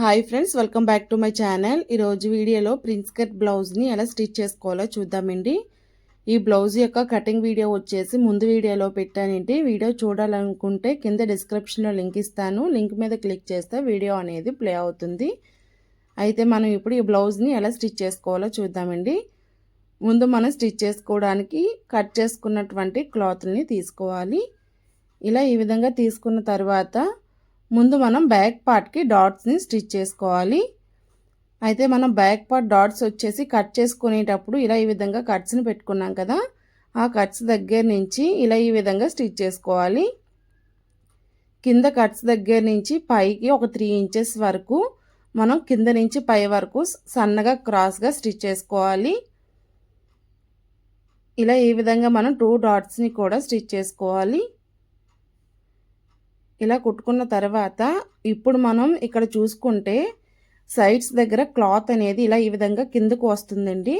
Hi friends welcome back to my channel. ఈరోజు వీడియోలో prince cut బ్లౌజ్ని ఎలా స్టిచ్ చేసుకోవాలో చూద్దామండి. ఈ బ్లౌజ్ యొక్క కటింగ్ వీడియో వచ్చేసి ముందు వీడియోలో పెట్టానండి. వీడియో చూడాలనుకుంటే కింద డిస్క్రిప్షన్లో లింక్ ఇస్తాను. లింక్ మీద క్లిక్ చేస్తే వీడియో అనేది ప్లే అవుతుంది. అయితే మనం ఇప్పుడు ఈ బ్లౌజ్ని ఎలా స్టిచ్ చేసుకోవాలో చూద్దామండి. ముందు మనం స్టిచ్ చేసుకోవడానికి కట్ చేసుకున్నటువంటి క్లాత్ని తీసుకోవాలి. ఇలా ఈ విధంగా తీసుకున్న తర్వాత ముందు మనం బ్యాక్ పార్ట్కి డాట్స్ని స్టిచ్ చేసుకోవాలి. అయితే మనం బ్యాక్ పార్ట్ డాట్స్ వచ్చేసి కట్ చేసుకునేటప్పుడు ఇలా ఈ విధంగా కట్స్ని పెట్టుకున్నాం కదా ఆ కట్స్ దగ్గర నుంచి ఇలా ఈ విధంగా స్టిచ్ చేసుకోవాలి. కింద కట్స్ దగ్గర నుంచి పైకి ఒక త్రీ ఇంచెస్ వరకు మనం కింద నుంచి పై వరకు సన్నగా క్రాస్గా స్టిచ్ చేసుకోవాలి. ఇలా ఈ విధంగా మనం టూ డాట్స్ని కూడా స్టిచ్ చేసుకోవాలి. ఇలా కుట్టుకున్న తర్వాత ఇప్పుడు మనం ఇక్కడ చూసుకుంటే సైడ్స్ దగ్గర క్లాత్ అనేది ఇలా ఈ విధంగా కిందకు వస్తుందండి.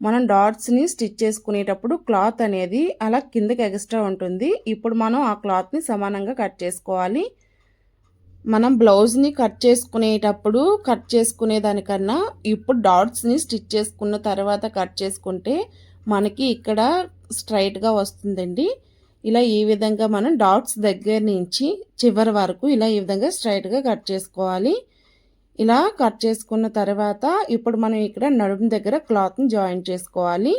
మనం డాట్స్ని స్టిచ్ చేసుకునేటప్పుడు క్లాత్ అనేది అలా కిందకి ఎక్స్ట్రా ఉంటుంది. ఇప్పుడు మనం ఆ క్లాత్ని సమానంగా కట్ చేసుకోవాలి. మనం బ్లౌజ్ని కట్ చేసుకునేటప్పుడు కట్ చేసుకునే దానికన్నా ఇప్పుడు డాట్స్ని స్టిచ్ చేసుకున్న తర్వాత కట్ చేసుకుంటే మనకి ఇక్కడ స్ట్రైట్గా వస్తుందండి. ఇలా ఈ విధంగా మనం డాట్స్ దగ్గర నుంచి చివరి వరకు ఇలా ఈ విధంగా స్ట్రైట్గా కట్ చేసుకోవాలి. ఇలా కట్ చేసుకున్న తర్వాత ఇప్పుడు మనం ఇక్కడ నడుము దగ్గర క్లాత్ని జాయిన్ చేసుకోవాలి.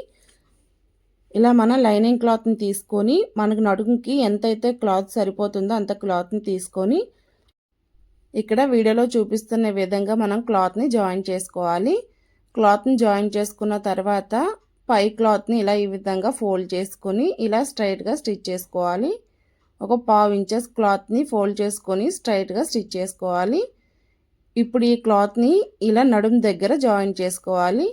ఇలా మనం లైనింగ్ క్లాత్ని తీసుకొని మనకు నడుముకి ఎంతైతే క్లాత్ సరిపోతుందో అంత క్లాత్ని తీసుకొని ఇక్కడ వీడియోలో చూపిస్తున్న విధంగా మనం క్లాత్ని జాయిన్ చేసుకోవాలి. క్లాత్ని జాయిన్ చేసుకున్న తర్వాత పై క్లాత్ని ఇలా ఈ విధంగా ఫోల్డ్ చేసుకొని ఇలా స్ట్రైట్గా స్టిచ్ చేసుకోవాలి. ఒక పావు ఇంచెస్ క్లాత్ని ఫోల్డ్ చేసుకొని స్ట్రైట్గా స్టిచ్ చేసుకోవాలి. ఇప్పుడు ఈ క్లాత్ని ఇలా నడుం దగ్గర జాయిన్ చేసుకోవాలి.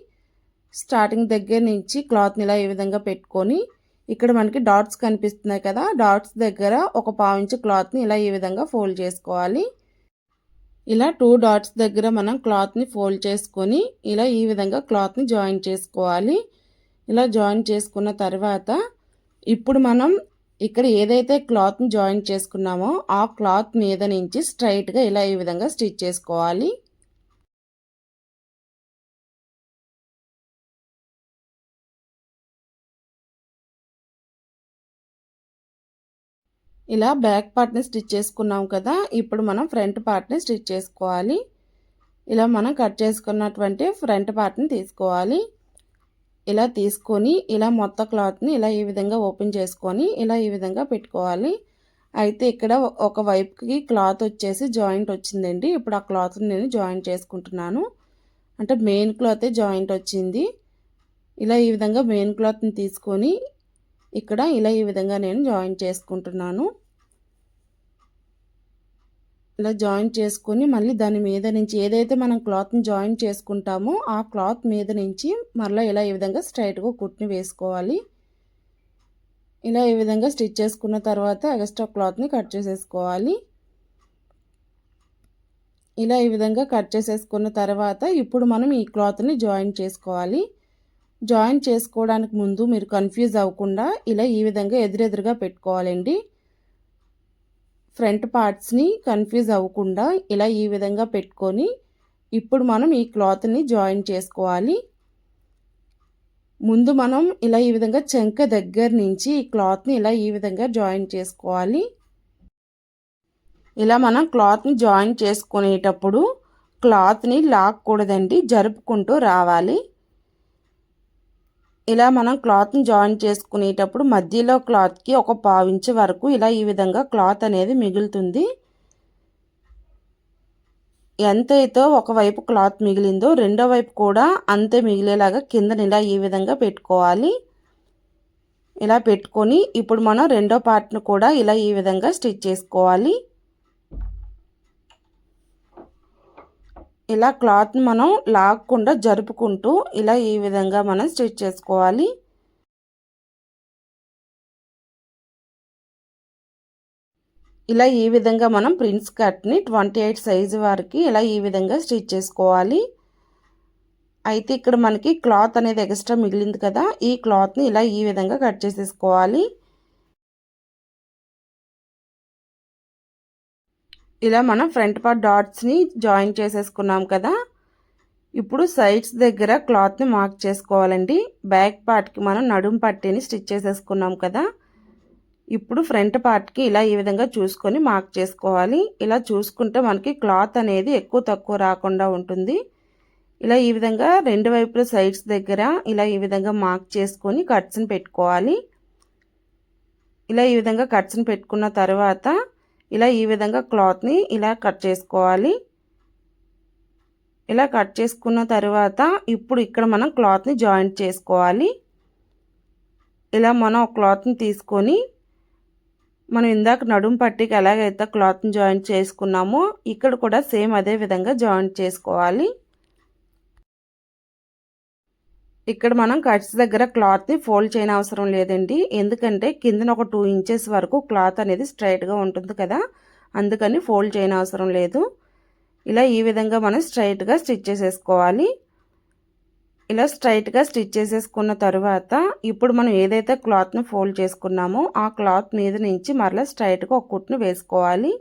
స్టార్టింగ్ దగ్గర నుంచి క్లాత్ని ఇలా ఈ విధంగా పెట్టుకొని ఇక్కడ మనకి డాట్స్ కనిపిస్తున్నాయి కదా డాట్స్ దగ్గర ఒక పావు ఇంచు క్లాత్ని ఇలా ఈ విధంగా ఫోల్డ్ చేసుకోవాలి. ఇలా టూ డాట్స్ దగ్గర మనం క్లాత్ని ఫోల్డ్ చేసుకొని ఇలా ఈ విధంగా క్లాత్ని జాయిన్ చేసుకోవాలి. ఇలా జాయిన్ చేసుకున్న తర్వాత ఇప్పుడు మనం ఇక్కడ ఏదైతే క్లాత్ని జాయిన్ చేసుకున్నామో ఆ క్లాత్ మీద నుంచి స్ట్రైట్గా ఇలా ఈ విధంగా స్టిచ్ చేసుకోవాలి. ఇలా బ్యాక్ పార్ట్ని స్టిచ్ చేసుకున్నాం కదా ఇప్పుడు మనం ఫ్రంట్ పార్ట్ని స్టిచ్ చేసుకోవాలి. ఇలా మనం కట్ చేసుకున్నటువంటి ఫ్రంట్ పార్ట్ని తీసుకోవాలి. ఇలా తీసుకొని ఇలా మొత్తం క్లాత్ని ఇలా ఈ విధంగా ఓపెన్ చేసుకొని ఇలా ఈ విధంగా పెట్టుకోవాలి. అయితే ఇక్కడ ఒక వైపుకి క్లాత్ వచ్చేసి జాయింట్ వచ్చిందండి. ఇప్పుడు ఆ క్లాత్ని నేను జాయింట్ చేసుకుంటున్నాను. అంటే మెయిన్ క్లాతే జాయింట్ వచ్చింది. ఇలా ఈ విధంగా మెయిన్ క్లాత్ని తీసుకొని ఇక్కడ ఇలా ఈ విధంగా నేను జాయింట్ చేసుకుంటున్నాను. ఇలా జాయింట్ చేసుకొని మళ్ళీ దాని మీద నుంచి ఏదైతే మనం క్లాత్ని జాయింట్ చేసుకుంటామో ఆ క్లాత్ మీద నుంచి మళ్ళీ ఇలా ఈ విధంగా స్ట్రైట్గా కుట్ని వేసుకోవాలి. ఇలా ఈ విధంగా స్టిచ్ చేసుకున్న తర్వాత ఎక్స్ట్రా క్లాత్ని కట్ చేసేసుకోవాలి. ఇలా ఈ విధంగా కట్ చేసేసుకున్న తర్వాత ఇప్పుడు మనం ఈ క్లాత్ని జాయిన్ చేసుకోవాలి. జాయిన్ చేసుకోవడానికి ముందు మీరు కన్ఫ్యూజ్ అవ్వకుండా ఇలా ఈ విధంగా ఎదురెదురుగా పెట్టుకోవాలండి. ఫ్రంట్ పార్ట్స్ని కన్ఫ్యూజ్ అవ్వకుండా ఇలా ఈ విధంగా పెట్టుకొని ఇప్పుడు మనం ఈ క్లాత్ని జాయిన్ చేసుకోవాలి. ముందు మనం ఇలా ఈ విధంగా చెంక దగ్గర నుంచి ఈ క్లాత్ని ఇలా ఈ విధంగా జాయిన్ చేసుకోవాలి. ఇలా మనం క్లాత్ని జాయిన్ చేసుకునేటప్పుడు క్లాత్ని లాక్కూడదండి జరుపుకుంటూ రావాలి. ఇలా మనం క్లాత్ని జాయిన్ చేసుకునేటప్పుడు మధ్యలో క్లాత్కి ఒక పావించి వరకు ఇలా ఈ విధంగా క్లాత్ అనేది మిగులుతుంది. ఎంతైతే ఒకవైపు క్లాత్ మిగిలిందో రెండో వైపు కూడా అంతే మిగిలేలాగా కింద ఇలా ఈ విధంగా పెట్టుకోవాలి. ఇలా పెట్టుకొని ఇప్పుడు మనం రెండో పార్ట్ను కూడా ఇలా ఈ విధంగా స్టిచ్ చేసుకోవాలి. ఇలా క్లాత్ని మనం లాక్కుండా జరుపుకుంటూ ఇలా ఈ విధంగా మనం స్టిచ్ చేసుకోవాలి. ఇలా ఈ విధంగా మనం ప్రిన్స్ కట్ని ట్వంటీ ఎయిట్ సైజు వరకు ఇలా ఈ విధంగా స్టిచ్ చేసుకోవాలి. అయితే ఇక్కడ మనకి క్లాత్ అనేది ఎక్స్ట్రా మిగిలింది కదా ఈ క్లాత్ని ఇలా ఈ విధంగా కట్ చేసేసుకోవాలి. ఇలా మనం ఫ్రంట్ పార్ట్ డాట్స్ని జాయిన్ చేసేసుకున్నాం కదా. ఇప్పుడు సైడ్స్ దగ్గర క్లాత్ని మార్క్ చేసుకోవాలండి. బ్యాక్ పార్ట్కి మనం నడుం పట్టీని స్టిచ్ చేసేసుకున్నాం కదా. ఇప్పుడు ఫ్రంట్ పార్ట్కి ఇలా ఈ విధంగా చూసుకొని మార్క్ చేసుకోవాలి. ఇలా చూసుకుంటే మనకి క్లాత్ అనేది ఎక్కువ తక్కువ రాకుండా ఉంటుంది. ఇలా ఈ విధంగా రెండు వైపుల సైడ్స్ దగ్గర ఇలా ఈ విధంగా మార్క్ చేసుకొని కట్స్ని పెట్టుకోవాలి. ఇలా ఈ విధంగా కట్స్ని పెట్టుకున్న తర్వాత ఇలా ఈ విధంగా క్లాత్ని ఇలా కట్ చేసుకోవాలి. ఇలా కట్ చేసుకున్న తర్వాత ఇప్పుడు ఇక్కడ మనం క్లాత్ని జాయింట్ చేసుకోవాలి. ఇలా మనం క్లాత్ని తీసుకొని మనం ఇందాక నడుం పట్టికి ఎలాగైతే క్లాత్ని జాయింట్ చేసుకున్నామో ఇక్కడ కూడా సేమ్ అదే విధంగా జాయింట్ చేసుకోవాలి. ఇక్కడ మనం కట్స్ దగ్గర క్లాత్ని ఫోల్డ్ చేయని అవసరం లేదండి. ఎందుకంటే కిందన ఒక టూ ఇంచెస్ వరకు క్లాత్ అనేది స్ట్రైట్గా ఉంటుంది కదా. అందుకని ఫోల్డ్ చేయని అవసరం లేదు. ఇలా ఈ విధంగా మనం స్ట్రైట్గా స్టిచ్ చేసేసుకోవాలి. ఇలా స్ట్రైట్గా స్టిచ్ చేసేసుకున్న తర్వాత ఇప్పుడు మనం ఏదైతే క్లాత్ను ఫోల్డ్ చేసుకున్నామో ఆ క్లాత్ మీద నుంచి మరలా స్ట్రైట్గా ఒక కుట్ను వేసుకోవాలి.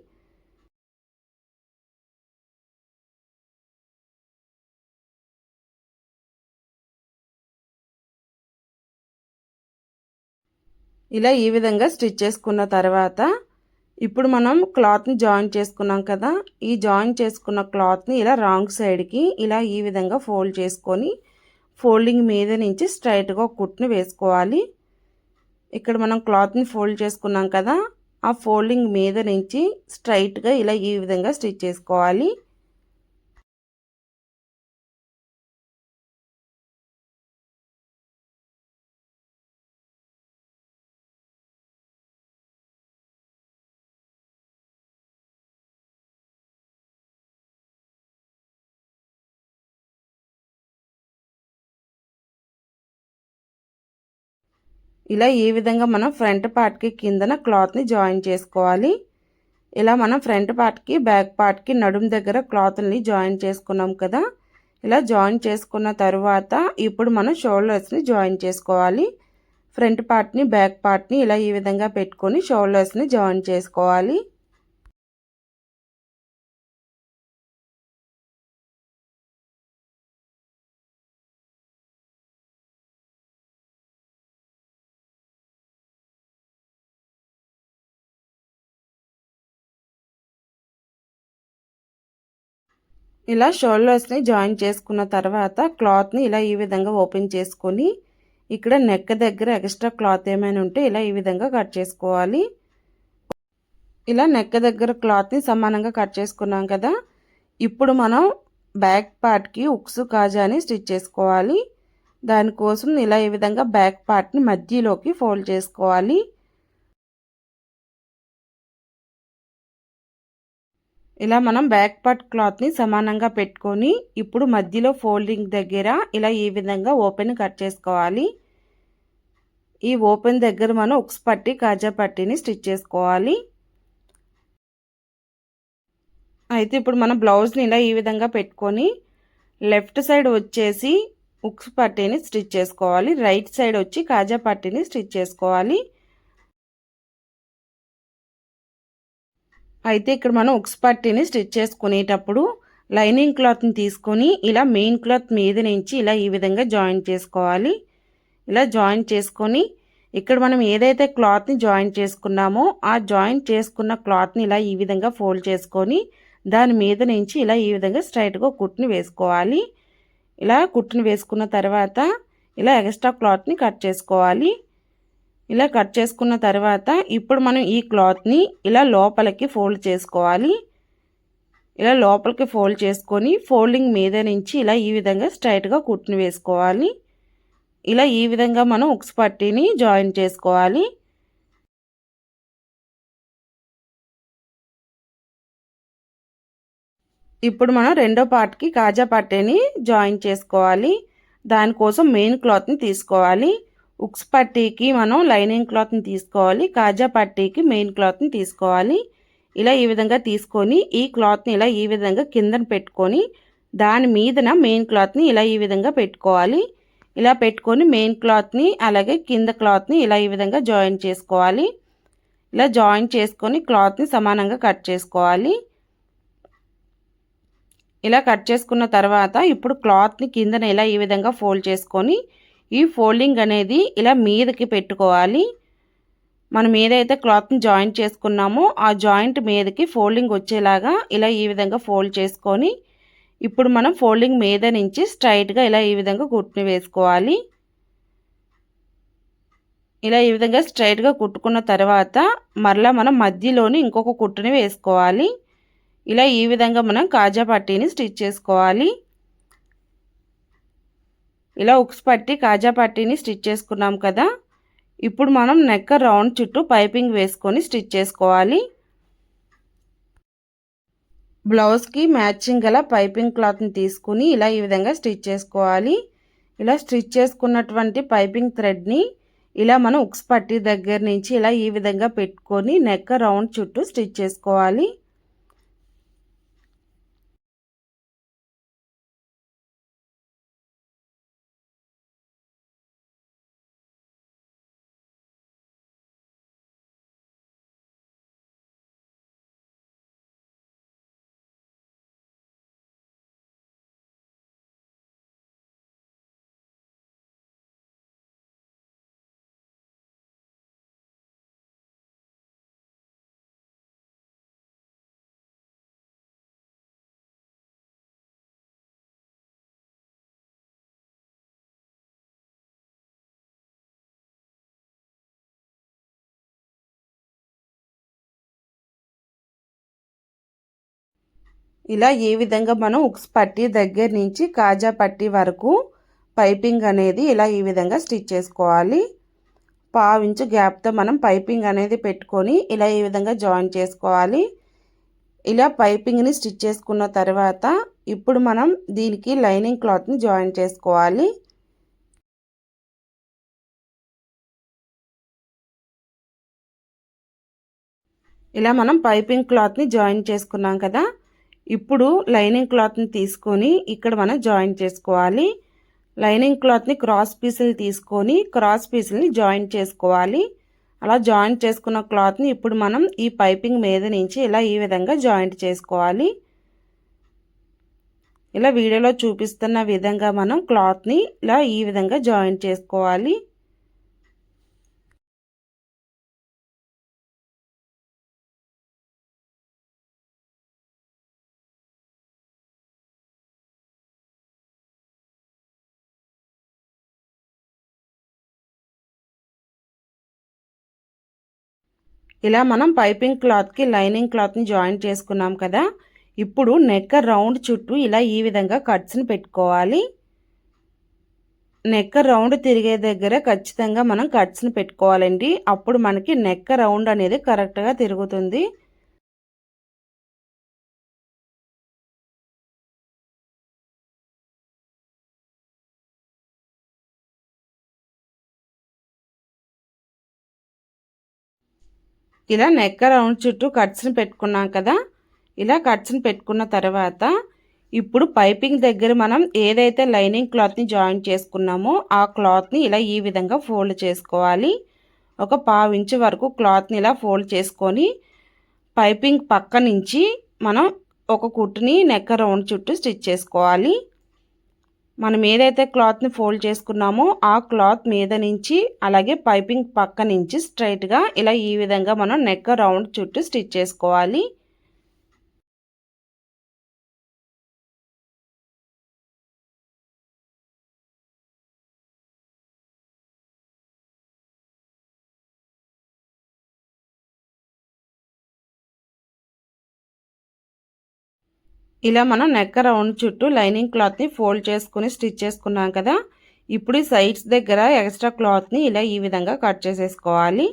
ఇలా ఈ విధంగా స్టిచ్ చేసుకున్న తర్వాత ఇప్పుడు మనం క్లాత్ని జాయిన్ చేసుకున్నాం కదా ఈ జాయిన్ చేసుకున్న క్లాత్ని ఇలా రాంగ్ సైడ్కి ఇలా ఈ విధంగా ఫోల్డ్ చేసుకొని ఫోల్డింగ్ మీద నుంచి స్ట్రైట్గా కుట్ని వేసుకోవాలి. ఇక్కడ మనం క్లాత్ని ఫోల్డ్ చేసుకున్నాం కదా ఆ ఫోల్డింగ్ మీద నుంచి స్ట్రైట్గా ఇలా ఈ విధంగా స్టిచ్ చేసుకోవాలి. ఇలా ఈ విధంగా మనం ఫ్రంట్ పార్ట్కి కిందన క్లాత్ని జాయిన్ చేసుకోవాలి. ఇలా మనం ఫ్రంట్ పార్ట్కి బ్యాక్ పార్ట్కి నడుము దగ్గర క్లాత్ని జాయిన్ చేసుకున్నాం కదా. ఇలా జాయిన్ చేసుకున్న తర్వాత ఇప్పుడు మనం షోల్డర్స్ని జాయిన్ చేసుకోవాలి. ఫ్రంట్ పార్ట్ని బ్యాక్ పార్ట్ని ఇలా ఈ విధంగా పెట్టుకొని షోల్డర్స్ని జాయిన్ చేసుకోవాలి. ఇలా షోల్డర్స్ని జాయిన్ చేసుకున్న తర్వాత క్లాత్ని ఇలా ఈ విధంగా ఓపెన్ చేసుకొని ఇక్కడ నెక్ దగ్గర ఎక్స్ట్రా క్లాత్ ఏమైనా ఉంటే ఇలా ఈ విధంగా కట్ చేసుకోవాలి. ఇలా నెక్ దగ్గర క్లాత్ని సమానంగా కట్ చేసుకున్నాం కదా. ఇప్పుడు మనం బ్యాక్ పార్ట్కి ఉక్సు కాజాని స్టిచ్ చేసుకోవాలి. దానికోసం ఇలా ఈ విధంగా బ్యాక్ పార్ట్ని మధ్యలోకి ఫోల్డ్ చేసుకోవాలి. ఇలా మనం బ్యాక్ పార్ట్ క్లాత్ని సమానంగా పెట్టుకొని ఇప్పుడు మధ్యలో ఫోల్డింగ్ దగ్గర ఇలా ఈ విధంగా ఓపెన్ కట్ చేసుకోవాలి. ఈ ఓపెన్ దగ్గర మనం ఉక్స్ పట్టి కాజా పట్టిని స్టిచ్ చేసుకోవాలి. అయితే ఇప్పుడు మనం బ్లౌజ్ని ఇలా ఈ విధంగా పెట్టుకొని లెఫ్ట్ సైడ్ వచ్చేసి ఉక్స్ పట్టీని స్టిచ్ చేసుకోవాలి. రైట్ సైడ్ వచ్చి కాజా పట్టీని స్టిచ్ చేసుకోవాలి. అయితే ఇక్కడ మనం ఉక్స్ పట్టీని స్టిచ్ చేసుకునేటప్పుడు లైనింగ్ క్లాత్ని తీసుకొని ఇలా మెయిన్ క్లాత్ మీద నుంచి ఇలా ఈ విధంగా జాయిన్ చేసుకోవాలి. ఇలా జాయిన్ చేసుకొని ఇక్కడ మనం ఏదైతే క్లాత్ని జాయిన్ చేసుకున్నామో ఆ జాయిన్ చేసుకున్న క్లాత్ని ఇలా ఈ విధంగా ఫోల్డ్ చేసుకొని దాని మీద నుంచి ఇలా ఈ విధంగా స్ట్రైట్గా కుట్టుని వేసుకోవాలి. ఇలా కుట్టుని వేసుకున్న తర్వాత ఇలా ఎక్స్ట్రా క్లాత్ని కట్ చేసుకోవాలి. ఇలా కట్ చేసుకున్న తర్వాత ఇప్పుడు మనం ఈ క్లాత్ని ఇలా లోపలికి ఫోల్డ్ చేసుకోవాలి. ఇలా లోపలికి ఫోల్డ్ చేసుకొని ఫోల్డింగ్ మీద నుంచి ఇలా ఈ విధంగా స్ట్రైట్గా కుట్టుని వేసుకోవాలి. ఇలా ఈ విధంగా మనం ఉక్స్ పట్టీని జాయిన్ చేసుకోవాలి. ఇప్పుడు మనం రెండో పార్ట్కి కాజా పట్టీని జాయిన్ చేసుకోవాలి. దానికోసం మెయిన్ క్లాత్ని తీసుకోవాలి. ఉక్స్ పట్టీకి మనం లైనింగ్ క్లాత్ని తీసుకోవాలి కాజా పట్టీకి మెయిన్ క్లాత్ని తీసుకోవాలి. ఇలా ఈ విధంగా తీసుకొని ఈ క్లాత్ని ఇలా ఈ విధంగా కిందన పెట్టుకొని దాని మీదన మెయిన్ క్లాత్ని ఇలా ఈ విధంగా పెట్టుకోవాలి. ఇలా పెట్టుకొని మెయిన్ క్లాత్ని అలాగే కింద క్లాత్ని ఇలా ఈ విధంగా జాయిన్ చేసుకోవాలి. ఇలా జాయిన్ చేసుకొని క్లాత్ని సమానంగా కట్ చేసుకోవాలి. ఇలా కట్ చేసుకున్న తర్వాత ఇప్పుడు క్లాత్ని కిందన ఇలా ఈ విధంగా ఫోల్డ్ చేసుకొని ఈ ఫోల్డింగ్ అనేది ఇలా మీదకి పెట్టుకోవాలి. మనం ఏదైతే క్లాత్ని జాయింట్ చేసుకున్నామో ఆ జాయింట్ మీదకి ఫోల్డింగ్ వచ్చేలాగా ఇలా ఈ విధంగా ఫోల్డ్ చేసుకొని ఇప్పుడు మనం ఫోల్డింగ్ మీద నుంచి స్ట్రైట్గా ఇలా ఈ విధంగా కుట్టుని వేసుకోవాలి. ఇలా ఈ విధంగా స్ట్రైట్గా కుట్టుకున్న తర్వాత మరలా మనం మధ్యలోని ఇంకొక కుట్టుని వేసుకోవాలి. ఇలా ఈ విధంగా మనం కాజా పట్టీని స్టిచ్ చేసుకోవాలి. ఇలా ఉక్స్ పట్టి కాజా పట్టీని స్టిచ్ చేసుకున్నాం కదా. ఇప్పుడు మనం నెక్క రౌండ్ చుట్టూ పైపింగ్ వేసుకొని స్టిచ్ చేసుకోవాలి. బ్లౌజ్కి మ్యాచింగ్ గల పైపింగ్ క్లాత్ని తీసుకుని ఇలా ఈ విధంగా స్టిచ్ చేసుకోవాలి. ఇలా స్టిచ్ చేసుకున్నటువంటి పైపింగ్ థ్రెడ్ని ఇలా మనం ఉక్స్ పట్టి దగ్గర నుంచి ఇలా ఈ విధంగా పెట్టుకొని నెక్క రౌండ్ చుట్టూ స్టిచ్ చేసుకోవాలి. ఇలా ఏ విధంగా మనం ఉక్స్ పట్టి దగ్గర నుంచి కాజా పట్టి వరకు పైపింగ్ అనేది ఇలా ఈ విధంగా స్టిచ్ చేసుకోవాలి. పావించు గ్యాప్తో మనం పైపింగ్ అనేది పెట్టుకొని ఇలా ఈ విధంగా జాయిన్ చేసుకోవాలి. ఇలా పైపింగ్ని స్టిచ్ చేసుకున్న తర్వాత ఇప్పుడు మనం దీనికి లైనింగ్ క్లాత్ని జాయిన్ చేసుకోవాలి. ఇలా మనం పైపింగ్ క్లాత్ని జాయిన్ చేసుకున్నాం కదా ఇప్పుడు లైనింగ్ క్లాత్ని తీసుకొని ఇక్కడ మనం జాయిన్ చేసుకోవాలి. లైనింగ్ క్లాత్ని క్రాస్ పీసులు తీసుకొని క్రాస్ పీసుల్ని జాయిన్ చేసుకోవాలి. అలా జాయింట్ చేసుకున్న క్లాత్ని ఇప్పుడు మనం ఈ పైపింగ్ మీద నుంచి ఇలా ఈ విధంగా జాయింట్ చేసుకోవాలి. ఇలా వీడియోలో చూపిస్తున్న విధంగా మనం క్లాత్ని ఇలా ఈ విధంగా జాయింట్ చేసుకోవాలి. ఇలా మనం పైపింగ్ క్లాత్కి లైనింగ్ క్లాత్ని జాయిన్ చేసుకున్నాం కదా. ఇప్పుడు నెక్క రౌండ్ చుట్టూ ఇలా ఈ విధంగా కట్స్ని పెట్టుకోవాలి. నెక్క రౌండ్ తిరిగే దగ్గర ఖచ్చితంగా మనం కట్స్ని పెట్టుకోవాలండి. అప్పుడు మనకి నెక్క రౌండ్ అనేది కరెక్ట్గా తిరుగుతుంది. ఇలా నెక్క రౌండ్ చుట్టూ కట్స్ని పెట్టుకున్నాం కదా? ఇలా కట్స్ని పెట్టుకున్న తర్వాత ఇప్పుడు పైపింగ్ దగ్గర మనం ఏదైతే లైనింగ్ క్లాత్ని జాయిన్ చేసుకున్నామో ఆ క్లాత్ని ఇలా ఈ విధంగా ఫోల్డ్ చేసుకోవాలి. ఒక పావు ఇంచు వరకు క్లాత్ని ఇలా ఫోల్డ్ చేసుకొని పైపింగ్ పక్క నుంచి మనం ఒక కుట్టుని నెక్క రౌండ్ చుట్టూ స్టిచ్ చేసుకోవాలి. మనం ఏదైతే క్లాత్ని ఫోల్డ్ చేసుకున్నామో ఆ క్లాత్ మీద నుంచి అలాగే పైపింగ్ పక్క నుంచి స్ట్రైట్గా ఇలా ఈ విధంగా మనం నెక్ రౌండ్ చుట్టూ స్టిచ్ చేసుకోవాలి. ఇలా మనం నెక్క రౌండ్ చుట్టూ లైనింగ్ క్లాత్ని ఫోల్డ్ చేసుకుని స్టిచ్ చేసుకున్నాం కదా. ఇప్పుడు ఈ సైడ్స్ దగ్గర ఎక్స్ట్రా క్లాత్ని ఇలా ఈ విధంగా కట్ చేసేసుకోవాలి.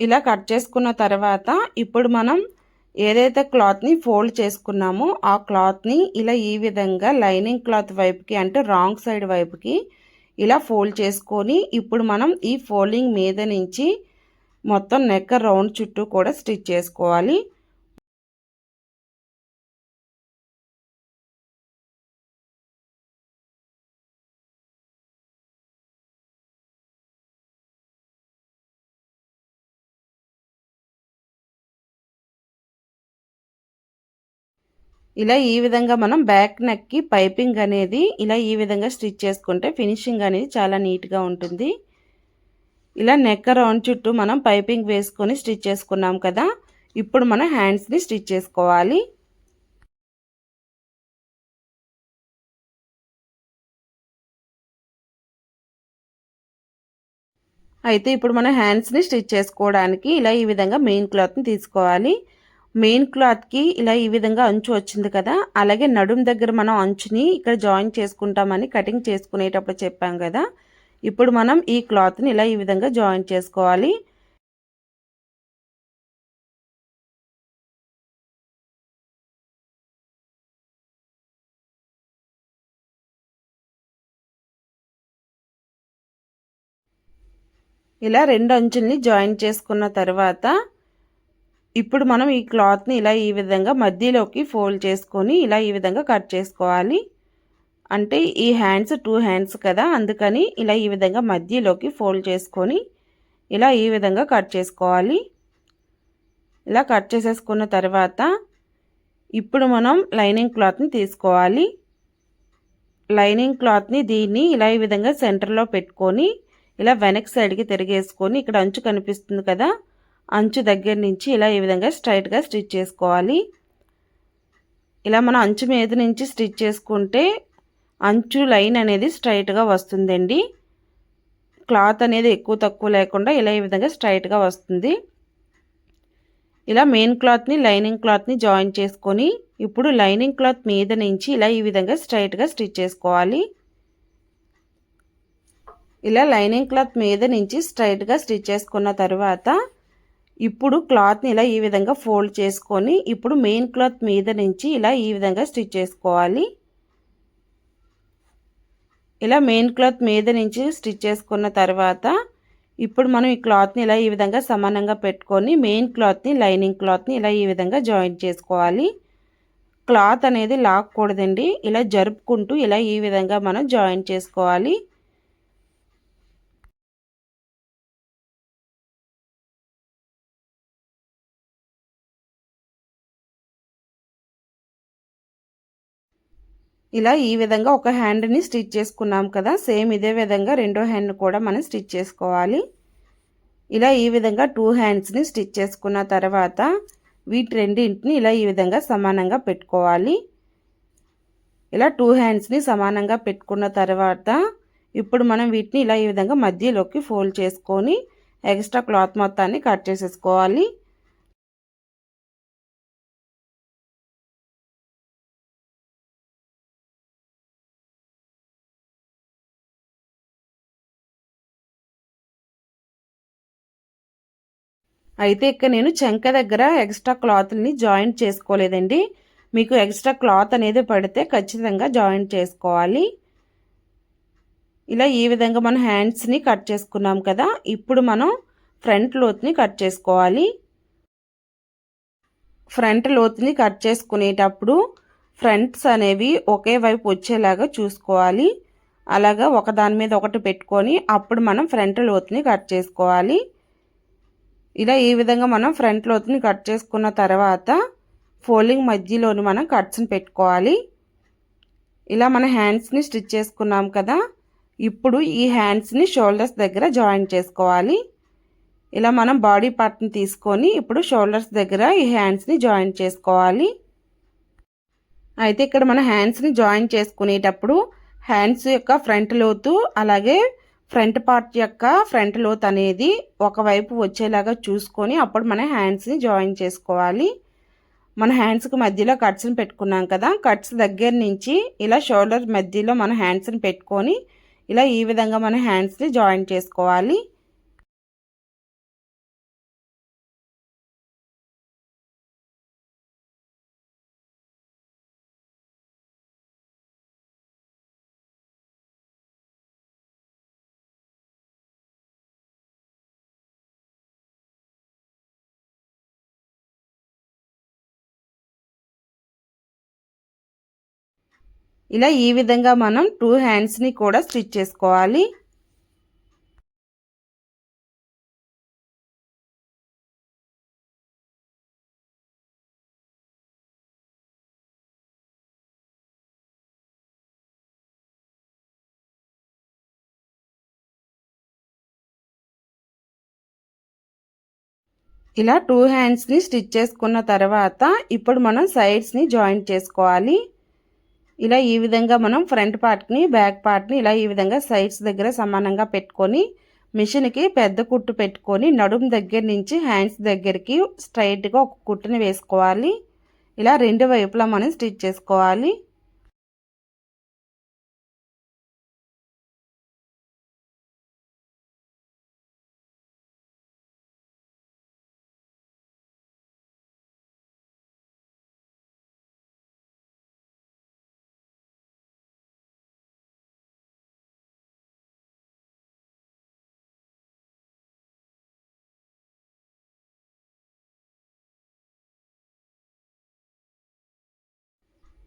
ఇలా కట్ చేసుకున్న తర్వాత ఇప్పుడు మనం ఏదైతే క్లాత్ని ఫోల్డ్ చేసుకున్నామో ఆ క్లాత్ని ఇలా ఈ విధంగా లైనింగ్ క్లాత్ వైపుకి అంటే రాంగ్ సైడ్ వైపుకి ఇలా ఫోల్డ్ చేసుకొని ఇప్పుడు మనం ఈ ఫోల్డింగ్ మీద నుంచి మొత్తం నెక్క రౌండ్ చుట్టూ కూడా స్టిచ్ చేసుకోవాలి. ఇలా ఈ విధంగా మనం బ్యాక్ నెక్కి పైపింగ్ అనేది ఇలా ఈ విధంగా స్టిచ్ చేసుకుంటే ఫినిషింగ్ అనేది చాలా నీట్గా ఉంటుంది. ఇలా నెక్ రౌండ్ చుట్టూ మనం పైపింగ్ వేసుకొని స్టిచ్ చేసుకున్నాం కదా ఇప్పుడు మనం హ్యాండ్స్ని స్టిచ్ చేసుకోవాలి. అయితే ఇప్పుడు మనం హ్యాండ్స్ని స్టిచ్ చేసుకోవడానికి ఇలా ఈ విధంగా మెయిన్ క్లాత్ని తీసుకోవాలి. మెయిన్ క్లాత్కి ఇలా ఈ విధంగా అంచు వచ్చింది కదా? అలాగే నడుం దగ్గర మనం అంచుని ఇక్కడ జాయిన్ చేసుకుంటామని కటింగ్ చేసుకునేటప్పుడు చెప్పాం కదా? ఇప్పుడు మనం ఈ క్లాత్ని ఇలా ఈ విధంగా జాయిన్ చేసుకోవాలి. ఇలా రెండు అంచుల్ని జాయిన్ చేసుకున్న తర్వాత ఇప్పుడు మనం ఈ క్లాత్ని ఇలా ఈ విధంగా మధ్యలోకి ఫోల్డ్ చేసుకొని ఇలా ఈ విధంగా కట్ చేసుకోవాలి. అంటే ఈ హ్యాండ్స్ టూ హ్యాండ్స్ కదా అందుకని ఇలా ఈ విధంగా మధ్యలోకి ఫోల్డ్ చేసుకొని ఇలా ఈ విధంగా కట్ చేసుకోవాలి. ఇలా కట్ చేసేసుకున్న తర్వాత ఇప్పుడు మనం లైనింగ్ క్లాత్ని తీసుకోవాలి. లైనింగ్ క్లాత్ని దీన్ని ఇలా ఈ విధంగా సెంటర్లో పెట్టుకొని ఇలా వెనక్ సైడ్కి తిరిగేసుకొని ఇక్కడ అంచు కనిపిస్తుంది కదా అంచు దగ్గర నుంచి ఇలా ఈ విధంగా స్ట్రైట్గా స్టిచ్ చేసుకోవాలి. ఇలా మనం అంచు మీద నుంచి స్టిచ్ చేసుకుంటే అంచు లైన్ అనేది స్ట్రైట్గా వస్తుందండి. క్లాత్ అనేది ఎక్కువ తక్కువ లేకుండా ఇలా ఈ విధంగా స్ట్రైట్గా వస్తుంది. ఇలా మెయిన్ క్లాత్ని లైనింగ్ క్లాత్ని జాయిన్ చేసుకొని ఇప్పుడు లైనింగ్ క్లాత్ మీద నుంచి ఇలా ఈ విధంగా స్ట్రైట్గా స్టిచ్ చేసుకోవాలి. ఇలా లైనింగ్ క్లాత్ మీద నుంచి స్ట్రైట్గా స్టిచ్ చేసుకున్న తర్వాత ఇప్పుడు క్లాత్ని ఇలా ఈ విధంగా ఫోల్డ్ చేసుకొని ఇప్పుడు మెయిన్ క్లాత్ మీద నుంచి ఇలా ఈ విధంగా స్టిచ్ చేసుకోవాలి. ఇలా మెయిన్ క్లాత్ మీద నుంచి స్టిచ్ చేసుకున్న తర్వాత ఇప్పుడు మనం ఈ క్లాత్ని ఇలా ఈ విధంగా సమానంగా పెట్టుకొని మెయిన్ క్లాత్ని లైనింగ్ క్లాత్ని ఇలా ఈ విధంగా జాయింట్ చేసుకోవాలి. క్లాత్ అనేది లాక్కూడదండి. ఇలా జరుపుకుంటూ ఇలా ఈ విధంగా మనం జాయింట్ చేసుకోవాలి. ఇలా ఈ విధంగా ఒక హ్యాండ్ని స్టిచ్ చేసుకున్నాం కదా. సేమ్ ఇదే విధంగా రెండో హ్యాండ్ కూడా మనం స్టిచ్ చేసుకోవాలి. ఇలా ఈ విధంగా టూ హ్యాండ్స్ని స్టిచ్ చేసుకున్న తర్వాత వీటి రెండింటిని ఇలా ఈ విధంగా సమానంగా పెట్టుకోవాలి. ఇలా టూ హ్యాండ్స్ని సమానంగా పెట్టుకున్న తర్వాత ఇప్పుడు మనం వీటిని ఇలా ఈ విధంగా మధ్యలోకి ఫోల్డ్ చేసుకొని ఎక్స్ట్రా క్లాత్ మొత్తాన్ని కట్ చేసేసుకోవాలి. అయితే ఇక్కడ నేను చెంక దగ్గర ఎక్స్ట్రా క్లాత్ని జాయింట్ చేసుకోలేదండి. మీకు ఎక్స్ట్రా క్లాత్ అనేది పడితే ఖచ్చితంగా జాయింట్ చేసుకోవాలి. ఇలా ఈ విధంగా మన హ్యాండ్స్ని కట్ చేసుకున్నాం కదా ఇప్పుడు మనం ఫ్రంట్ లోత్ని కట్ చేసుకోవాలి. ఫ్రంట్ లోత్ని కట్ చేసుకునేటప్పుడు ఫ్రంట్స్ అనేవి ఒకే వైపు వచ్చేలాగా చూసుకోవాలి. అలాగా ఒకదాని మీద ఒకటి పెట్టుకొని అప్పుడు మనం ఫ్రంట్ లోత్ని కట్ చేసుకోవాలి. ఇలా ఈ విధంగా మనం ఫ్రంట్ లోతుని కట్ చేసుకున్న తర్వాత ఫోల్డింగ్ మధ్యలోని మనం కట్స్ని పెట్టుకోవాలి. ఇలా మన హ్యాండ్స్ని స్టిచ్ చేసుకున్నాం కదా. ఇప్పుడు ఈ హ్యాండ్స్ని షోల్డర్స్ దగ్గర జాయిన్ చేసుకోవాలి. ఇలా మనం బాడీ పార్ట్ని తీసుకొని ఇప్పుడు షోల్డర్స్ దగ్గర ఈ హ్యాండ్స్ని జాయిన్ చేసుకోవాలి. అయితే ఇక్కడ మన హ్యాండ్స్ని జాయిన్ చేసుకునేటప్పుడు హ్యాండ్స్ యొక్క ఫ్రంట్ లోతు అలాగే ఫ్రంట్ పార్ట్ యొక్క ఫ్రంట్ లోత్ అనేది ఒకవైపు వచ్చేలాగా చూసుకొని అప్పుడు మన హ్యాండ్స్ని జాయిన్ చేసుకోవాలి. మన హ్యాండ్స్కి మధ్యలో కట్స్ని పెట్టుకున్నాం కదా కట్స్ దగ్గర నుంచి ఇలా షోల్డర్ మధ్యలో మన హ్యాండ్స్ని పెట్టుకొని ఇలా ఈ విధంగా మన హ్యాండ్స్ని జాయిన్ చేసుకోవాలి. ఇలా ఈ విధంగా మనం టూ హ్యాండ్స్ని కూడా స్టిచ్ చేసుకోవాలి. ఇలా టూ హ్యాండ్స్ని స్టిచ్ చేసుకున్న తర్వాత ఇప్పుడు మనం సైడ్స్ని జాయింట్ చేసుకోవాలి. ఇలా ఈ విధంగా మనం ఫ్రంట్ పార్ట్ని బ్యాక్ పార్ట్ని ఇలా ఈ విధంగా సైడ్స్ దగ్గర సమానంగా పెట్టుకొని మిషన్కి పెద్ద కుట్టు పెట్టుకొని నడుము దగ్గర నుంచి హ్యాండ్స్ దగ్గరికి స్ట్రైట్గా ఒక కుట్టుని వేసుకోవాలి. ఇలా రెండు వైపులా మనం స్టిచ్ చేసుకోవాలి.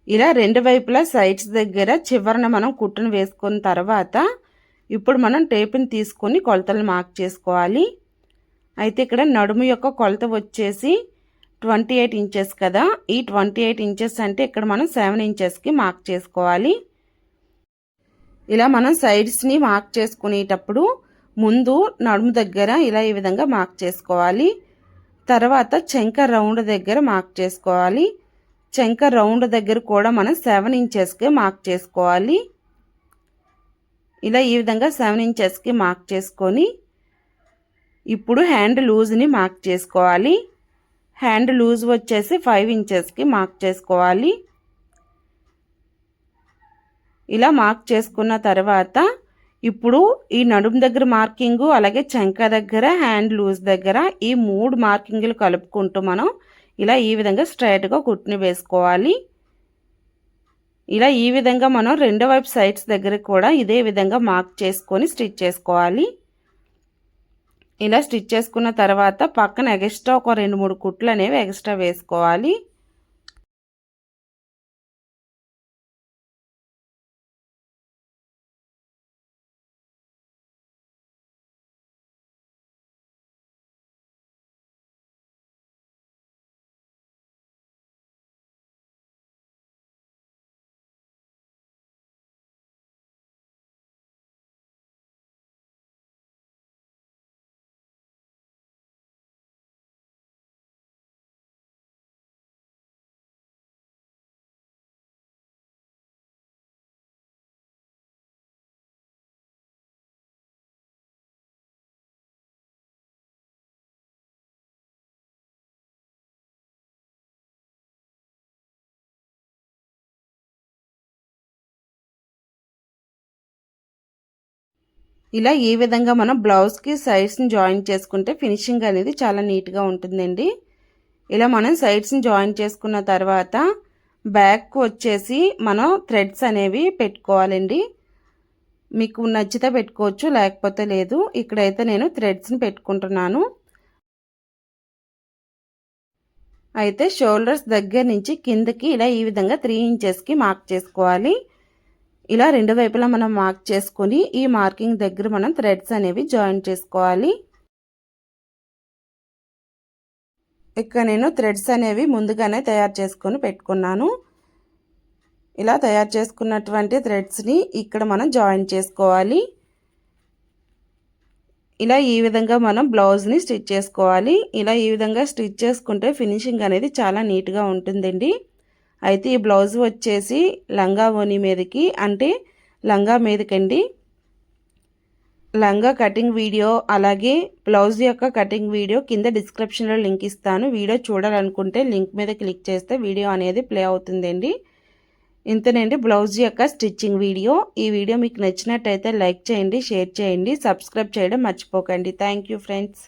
ఇలా రెండు వైపులా సైడ్స్ దగ్గర చివరన మనం కుట్టును వేసుకున్న తర్వాత ఇప్పుడు మనం టేపుని తీసుకొని కొలతలు మార్క్ చేసుకోవాలి. అయితే ఇక్కడ నడుము యొక్క కొలత వచ్చేసి ట్వంటీ ఎయిట్ ఇంచెస్ కదా. ఈ ట్వంటీ ఎయిట్ ఇంచెస్ అంటే ఇక్కడ మనం సెవెన్ ఇంచెస్కి మార్క్ చేసుకోవాలి. ఇలా మనం సైడ్స్ని మార్క్ చేసుకునేటప్పుడు ముందు నడుము దగ్గర ఇలా ఈ విధంగా మార్క్ చేసుకోవాలి. తర్వాత చెంక రౌండ్ దగ్గర మార్క్ చేసుకోవాలి. చెంక రౌండ్ దగ్గర కూడా మనం సెవెన్ ఇంచెస్కి మార్క్ చేసుకోవాలి. ఇలా ఈ విధంగా సెవెన్ ఇంచెస్కి మార్క్ చేసుకొని ఇప్పుడు హ్యాండ్ లూజ్ని మార్క్ చేసుకోవాలి. హ్యాండ్ లూజ్ వచ్చేసి ఫైవ్ ఇంచెస్కి మార్క్ చేసుకోవాలి. ఇలా మార్క్ చేసుకున్న తర్వాత ఇప్పుడు ఈ నడుము దగ్గర మార్కింగు అలాగే చంక దగ్గర హ్యాండ్ లూజ్ దగ్గర ఈ మూడు మార్కింగ్లు కలుపుకుంటూ మనం ఇలా ఈ విధంగా స్ట్రైట్గా కుట్ని వేసుకోవాలి. ఇలా ఈ విధంగా మనం రెండో వైపు సైడ్స్ దగ్గర కూడా ఇదే విధంగా మార్క్ చేసుకొని స్టిచ్ చేసుకోవాలి. ఇలా స్టిచ్ చేసుకున్న తర్వాత పక్కన ఎక్స్ట్రా ఒక రెండు మూడు కుట్లు అనేవి ఎక్స్ట్రా వేసుకోవాలి. ఇలా ఈ విధంగా మనం బ్లౌజ్కి సైడ్స్ని జాయిన్ చేసుకుంటే ఫినిషింగ్ అనేది చాలా నీట్గా ఉంటుందండి. ఇలా మనం సైడ్స్ని జాయిన్ చేసుకున్న తర్వాత బ్యాక్ వచ్చేసి మనం థ్రెడ్స్ అనేవి పెట్టుకోవాలండి. మీకు నచ్చితే పెట్టుకోవచ్చు లేకపోతే లేదు. ఇక్కడైతే నేను థ్రెడ్స్ని పెట్టుకుంటున్నాను. అయితే షోల్డర్స్ దగ్గర నుంచి కిందకి ఇలా ఈ విధంగా త్రీ ఇంచెస్కి మార్క్ చేసుకోవాలి. ఇలా రెండు వైపులా మనం మార్క్ చేసుకొని ఈ మార్కింగ్ దగ్గర మనం థ్రెడ్స్ అనేవి జాయిన్ చేసుకోవాలి. ఇక్కడ నేను థ్రెడ్స్ అనేవి ముందుగానే తయారు చేసుకొని పెట్టుకున్నాను. ఇలా తయారు చేసుకున్నటువంటి థ్రెడ్స్ని ఇక్కడ మనం జాయిన్ చేసుకోవాలి. ఇలా ఈ విధంగా మనం బ్లౌజ్ని స్టిచ్ చేసుకోవాలి. ఇలా ఈ విధంగా స్టిచ్ చేసుకుంటే ఫినిషింగ్ అనేది చాలా నీట్గా ఉంటుందండి. అయితే ఈ బ్లౌజ్ వచ్చేసి లంగా ఓని మీదకి అంటే లంగా మీదకండి. లంగా కటింగ్ వీడియో అలాగే బ్లౌజ్ యొక్క కటింగ్ వీడియో కింద డిస్క్రిప్షన్లో లింక్ ఇస్తాను. వీడియో చూడాలనుకుంటే లింక్ మీద క్లిక్ చేస్తే వీడియో అనేది ప్లే అవుతుందండి. ఇంతనండి బ్లౌజ్ యొక్క స్టిచ్చింగ్ వీడియో. ఈ వీడియో మీకు నచ్చినట్టయితే లైక్ చేయండి షేర్ చేయండి సబ్స్క్రైబ్ చేయడం మర్చిపోకండి. Thank friends.